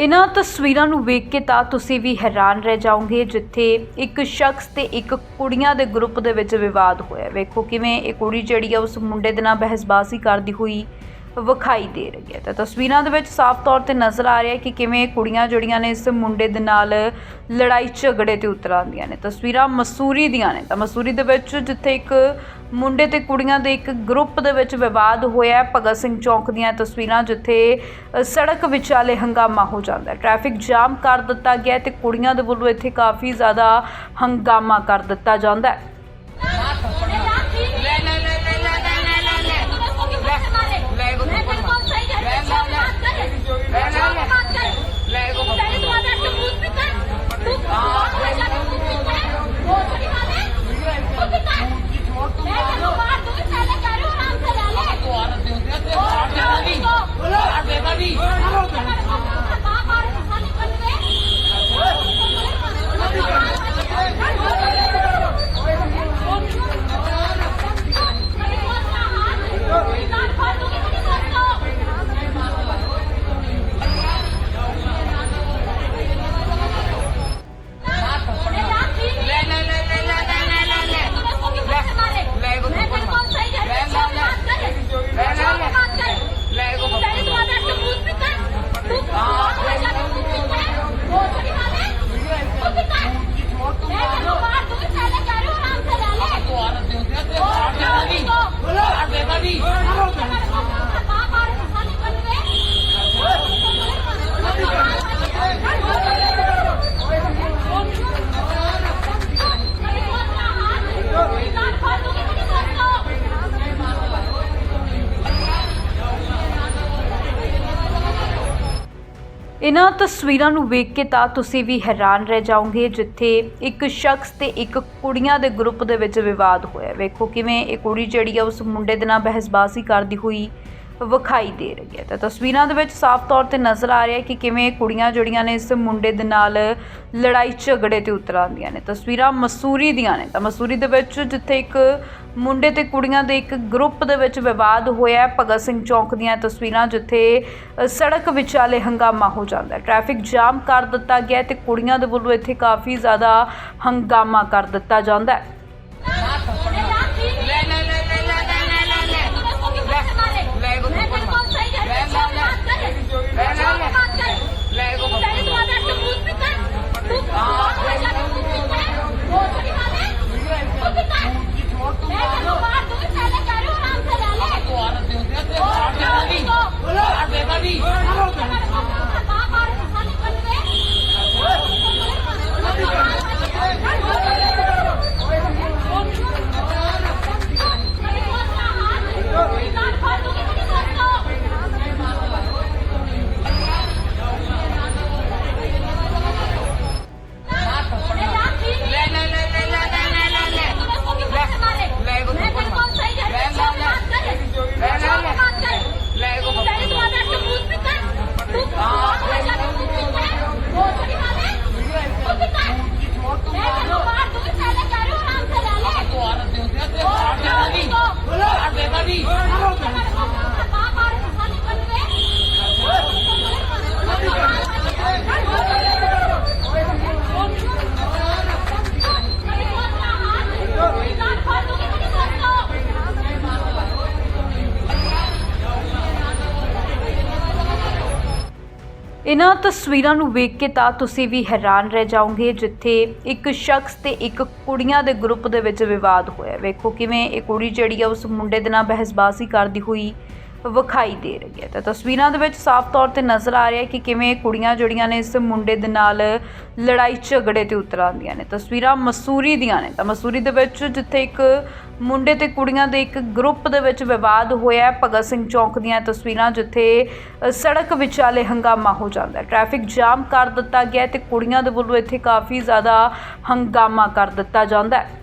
ਇਹਨਾਂ ਤਸਵੀਰਾਂ ਨੂੰ ਵੇਖ ਕੇ ਤਾਂ ਤੁਸੀਂ ਵੀ ਹੈਰਾਨ ਰਹਿ ਜਾਓਗੇ, ਜਿੱਥੇ ਇੱਕ ਸ਼ਖਸ ਤੇ ਇੱਕ ਕੁੜੀਆਂ ਦੇ ਗਰੁੱਪ ਦੇ ਵਿੱਚ ਵਿਵਾਦ ਹੋਇਆ। ਵੇਖੋ ਕਿਵੇਂ ਇਹ ਕੁੜੀ ਜਿਹੜੀ ਆ, ਉਸ ਮੁੰਡੇ ਦੇ ਨਾਲ ਬਹਿਸਬਾਜ਼ੀ ਕਰਦੀ ਹੋਈ ਵਿਖਾਈ ਦੇ ਰਹੀ ਹੈ। ਤਾਂ ਤਸਵੀਰਾਂ ਦੇ ਵਿੱਚ ਸਾਫ਼ ਤੌਰ ਤੇ ਨਜ਼ਰ ਆ ਰਿਹਾ ਹੈ ਕਿ ਕਿਵੇਂ ਕੁੜੀਆਂ ਜਿਹੜੀਆਂ ਨੇ ਇਸ ਮੁੰਡੇ ਦੇ ਨਾਲ ਲੜਾਈ ਝਗੜੇ ਤੇ ਉਤਰ ਆਉਂਦੀਆਂ ਨੇ। ਤਸਵੀਰਾਂ ਮਸੂਰੀ ਦੀਆਂ ਨੇ। ਤਾਂ ਮਸੂਰੀ ਦੇ ਵਿੱਚ ਜਿੱਥੇ ਇੱਕ ਮੁੰਡੇ ਤੇ ਕੁੜੀਆਂ ਦੇ ਇੱਕ ਗਰੁੱਪ ਦੇ ਵਿੱਚ ਵਿਵਾਦ ਹੋਇਆ ਭਗਤ ਸਿੰਘ ਚੌਂਕ ਦੀਆਂ ਤਸਵੀਰਾਂ ਜਿੱਥੇ ਸੜਕ ਵਿਚਾਲੇ ਹੰਗਾਮਾ ਹੋ ਜਾਂਦਾ ਹੈ। ਟ੍ਰੈਫਿਕ ਜਾਮ ਕਰ ਦਿੱਤਾ ਗਿਆ ਹੈ ਤੇ ਕੁੜੀਆਂ ਦੇ ਵੱਲੋਂ ਇੱਥੇ ਕਾਫੀ ਜ਼ਿਆਦਾ ਹੰਗਾਮਾ ਕਰ ਦਿੱਤਾ ਜਾਂਦਾ ਹੈ। ਇਹਨਾਂ ਤਸਵੀਰਾਂ ਨੂੰ ਵੇਖ ਕੇ ਤਾਂ ਤੁਸੀਂ ਵੀ ਹੈਰਾਨ ਰਹਿ ਜਾਓਗੇ, ਜਿੱਥੇ ਇੱਕ ਸ਼ਖਸ ਤੇ ਇੱਕ ਕੁੜੀਆਂ ਦੇ ਗਰੁੱਪ ਦੇ ਵਿੱਚ ਵਿਵਾਦ ਹੋਇਆ। ਵੇਖੋ ਕਿਵੇਂ ਇਹ ਕੁੜੀ ਜਿਹੜੀ ਆ ਉਸ ਮੁੰਡੇ ਦੇ ਨਾਲ ਬਹਿਸਬਾਜ਼ੀ ਕਰਦੀ ਹੋਈ ਵਿਖਾਈ ਦੇ ਰਹੀ ਹੈ। ਤਾਂ ਤਸਵੀਰਾਂ ਦੇ ਵਿੱਚ ਸਾਫ਼ ਤੌਰ ਤੇ ਨਜ਼ਰ ਆ ਰਿਹਾ ਹੈ ਕਿ ਕਿਵੇਂ ਕੁੜੀਆਂ ਜਿਹੜੀਆਂ ਨੇ ਇਸ ਮੁੰਡੇ ਦੇ ਨਾਲ ਲੜਾਈ ਝਗੜੇ ਤੇ ਉਤਰ ਆਉਂਦੀਆਂ ਨੇ। ਤਸਵੀਰਾਂ ਮਸੂਰੀ ਦੀਆਂ ਨੇ। ਤਾਂ ਮਸੂਰੀ ਦੇ ਵਿੱਚ ਜਿੱਥੇ ਇੱਕ ਮੁੰਡੇ ਤੇ ਕੁੜੀਆਂ ਦੇ ਇੱਕ ਗਰੁੱਪ ਦੇ ਵਿੱਚ ਵਿਵਾਦ ਹੋਇਆ ਭਗਤ ਸਿੰਘ ਚੌਕ ਦੀਆਂ ਤਸਵੀਰਾਂ ਜਿੱਥੇ ਸੜਕ ਵਿਚਾਲੇ ਹੰਗਾਮਾ ਹੋ ਜਾਂਦਾ ਹੈ। ਟ੍ਰੈਫਿਕ ਜਾਮ ਕਰ ਦਿੱਤਾ ਗਿਆ ਹੈ ਤੇ ਕੁੜੀਆਂ ਦੇ ਵੱਲੋਂ ਇੱਥੇ ਕਾਫੀ ਜ਼ਿਆਦਾ ਹੰਗਾਮਾ ਕਰ ਦਿੱਤਾ ਜਾਂਦਾ ਹੈ। Party! Party! ਇਹਨਾਂ ਤਸਵੀਰਾਂ ਨੂੰ ਵੇਖ ਕੇ ਤਾਂ ਤੁਸੀਂ ਵੀ ਹੈਰਾਨ ਰਹਿ ਜਾਓਗੇ, ਜਿੱਥੇ ਇੱਕ ਸ਼ਖਸ ਤੇ ਇੱਕ ਕੁੜੀਆਂ ਦੇ ਗਰੁੱਪ ਦੇ ਵਿੱਚ ਵਿਵਾਦ ਹੋਇਆ। ਵੇਖੋ ਕਿਵੇਂ ਇਹ ਕੁੜੀ ਜਿਹੜੀ ਆ, ਉਸ ਮੁੰਡੇ ਦੇ ਨਾਲ ਬਹਿਸਬਾਜ਼ੀ ਕਰਦੀ ਹੋਈ ਵਿਖਾਈ ਦੇ ਰਹੀ ਹੈ। ਤਾਂ ਤਸਵੀਰਾਂ ਦੇ ਵਿੱਚ ਸਾਫ਼ ਤੌਰ ਤੇ ਨਜ਼ਰ ਆ ਰਿਹਾ ਹੈ ਕਿ ਕਿਵੇਂ ਕੁੜੀਆਂ ਜਿਹੜੀਆਂ ਨੇ, ਇਸ ਮੁੰਡੇ ਦੇ ਨਾਲ ਲੜਾਈ ਝਗੜੇ ਤੇ ਉਤਰ ਆਉਂਦੀਆਂ ਨੇ। ਤਸਵੀਰਾਂ ਮਸੂਰੀ ਦੀਆਂ ਨੇ। ਤਾਂ ਮਸੂਰੀ ਦੇ ਵਿੱਚ ਜਿੱਥੇ ਇੱਕ ਮੁੰਡੇ ਤੇ ਕੁੜੀਆਂ ਦੇ ਇੱਕ ਗਰੁੱਪ ਦੇ ਵਿੱਚ ਵਿਵਾਦ ਹੋਇਆ ਭਗਤ ਸਿੰਘ ਚੌਕ ਦੀਆਂ ਤਸਵੀਰਾਂ ਜਿੱਥੇ ਸੜਕ ਵਿਚਾਲੇ ਹੰਗਾਮਾ ਹੋ ਜਾਂਦਾ ਹੈ। ਟ੍ਰੈਫਿਕ ਜਾਮ ਕਰ ਦਿੱਤਾ ਗਿਆ ਹੈ ਤੇ ਕੁੜੀਆਂ ਦੇ ਵੱਲੋਂ ਇੱਥੇ ਕਾਫੀ ਜ਼ਿਆਦਾ ਹੰਗਾਮਾ ਕਰ ਦਿੱਤਾ ਜਾਂਦਾ ਹੈ।